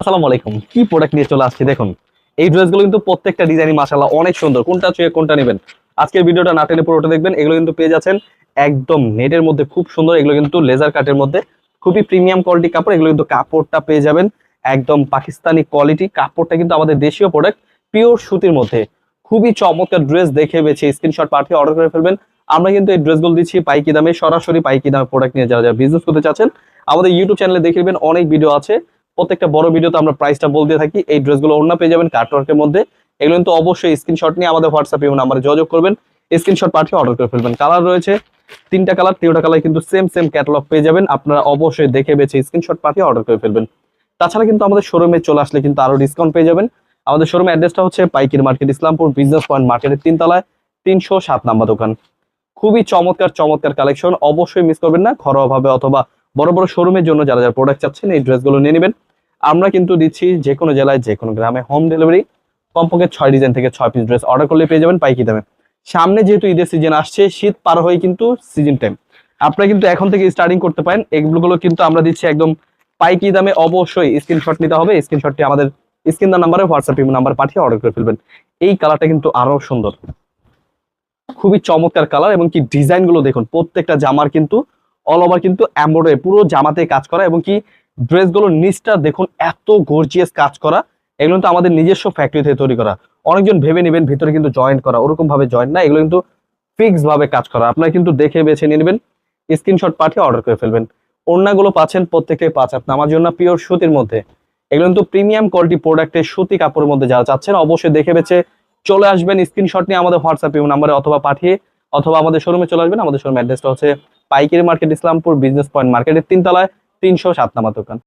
আসসালামু আলাইকুম। কি প্রোডাক্ট নিয়ে চলে আসছি দেখুন। এই ড্রেসগুলো কিন্তু প্রত্যেকটা ডিজাইনই মাশাআল্লাহ অনেক সুন্দর। কোনটা ছুঁয়ে কোনটা নেবেন? আজকের ভিডিওটা না টেনে পুরোটা দেখবেন। এগুলো কিন্তু পেয়ে যাচ্ছেন একদম নেটের মধ্যে খুব সুন্দর। এগুলো কিন্তু লেজার কাটের মধ্যে খুবই প্রিমিয়াম কোয়ালিটি কাপড়। এগুলো কিন্তু কাপড়টা পেয়ে যাবেন একদম পাকিস্তানি কোয়ালিটি কাপড়টা কিন্তু আমাদের দেশীয় প্রোডাক্ট পিওর সুতির মধ্যে। খুবই চমৎকার ড্রেস দেখে বেছে স্ক্রিনশট পাঠিয়ে অর্ডার করে ফেলবেন। আমরা কিন্তু এই ড্রেসগুলো দিচ্ছি পাইকি দামে, সরাসরি পাইকি দামে প্রোডাক্ট নিয়ে যারা যারা বিজনেস করতে চাচ্ছেন, আমাদের ইউটিউব চ্যানেলে দেখে নেবেন। অনেক ভিডিও আছে। প্রত্যেকটা বড় ভিডিওতে আমরা প্রাইসটা বলতে থাকি। এই ড্রেসগুলো অন্য পেয়ে যাবেন কার্টওয়ার্কের মধ্যে। এগুলো কিন্তু অবশ্যই স্ক্রিনশট নিয়ে আমাদের হোয়াটসঅ্যাপ এবং নাম্বারে যোগাযোগ করবেন। স্ক্রিনশট পাঠিয়ে অর্ডার করে ফেলবেন। কালার রয়েছে, তিনটা কালার তিনটা কালার কিন্তু সেম সেম ক্যাটালগ পেয়ে যাবেন। আপনারা অবশ্যই দেখে বেছে স্ক্রিনশট পাঠিয়ে অর্ডার করে ফেলবেন। তাছাড়া কিন্তু আমাদের শোরুমে চলে আসলে কিন্তু আরও ডিসকাউন্ট পেয়ে যাবেন। আমাদের শোরুমের অ্যাড্রেসটা হচ্ছে পাইকির মার্কেট ইসলামপুর বিজনেস পয়েন্ট মার্কেটের তিনতলায়, তিনশো সাত নাম্বার দোকান। খুবই চমৎকার চমৎকার কালেকশন অবশ্যই মিস করবেন না। ঘরোয়াভাবে অথবা বড় বড় শোরুমের জন্য যারা যারা প্রোডাক্ট চাচ্ছেন, এই ড্রেসগুলো নিয়ে নেবেন। আমরা কিন্তু দিচ্ছি যে কোনো জেলায়, যে কোনো গ্রামে হোম ডেলিভারি কমপক্ষে ছয় ডিজাইন থেকে ছয় পিস ড্রেস অর্ডার করলে পেয়ে যাবেন পাইকি দামে। সামনে যেহেতু ঈদের সিজন আসছে, শীত পার হয়ে কিন্তু সিজন টাইম আপনারা কিন্তু এখন থেকে স্টার্টিং করতে পারেন। এগুলো কিন্তু আমরা দিচ্ছি একদম পাইকি দামে। অবশ্যই স্ক্রিনশট নিতে হবে। স্ক্রিনশটটি আমাদের স্ক্রিন নাম্বারে হোয়াটসঅ্যাপ নাম্বার পাঠিয়ে অর্ডার করে ফেলবেন। এই কালারটা কিন্তু আরও সুন্দর। খুবই চমৎকার কালার এবং কি ডিজাইনগুলো দেখুন, প্রত্যেকটা জামার কিন্তু অল ওভার কিন্তু এমব্রয়ডারি পুরো জামাতে কাজ করা এবং কি ড্রেসগুলোর নিচটা দেখুন এত গর্জিয়াস কাজ করা। এগুলো কিন্তু আমাদের নিজস্ব ফ্যাক্টরি থেকে তৈরি করা। অনেকজন ভেবে নেবেন ভিতরে কিন্তু জয়েন্ট করা ওরকম ভাবে জয়েন্ট না, এগুলো কিন্তু ফিক্স ভাবে কাজ করা। আপনারা কিন্তু দেখে বেছে নিয়ে নেবেন স্ক্রিনশট পাঠিয়ে অর্ডার করে ফেলবেন। ওড়নাগুলো পাচ্ছেন প্রত্যেকে পাঁচ আপনার আমার জন্য পিওর সুতির মধ্যে। এগুলো কিন্তু প্রিমিয়াম কোয়ালিটি প্রোডাক্টের সুতি কাপড়ের মধ্যে যারা চাচ্ছেন, অবশ্যই দেখে বেছে চলে আসবেন স্ক্রিনশট নিয়ে আমাদের হোয়াটসঅ্যাপ নাম্বারে অথবা পাঠিয়ে অথবা আমাদের শোরুমে চলে আসবেন, আমাদের শোরুম অ্যাড্রেসটা হচ্ছে পাইকারি মার্কেট ইসলামপুর বিজনেস পয়েন্ট মার্কেটের তিনতলায়, তিনশো সাত নাম্বার দোকান।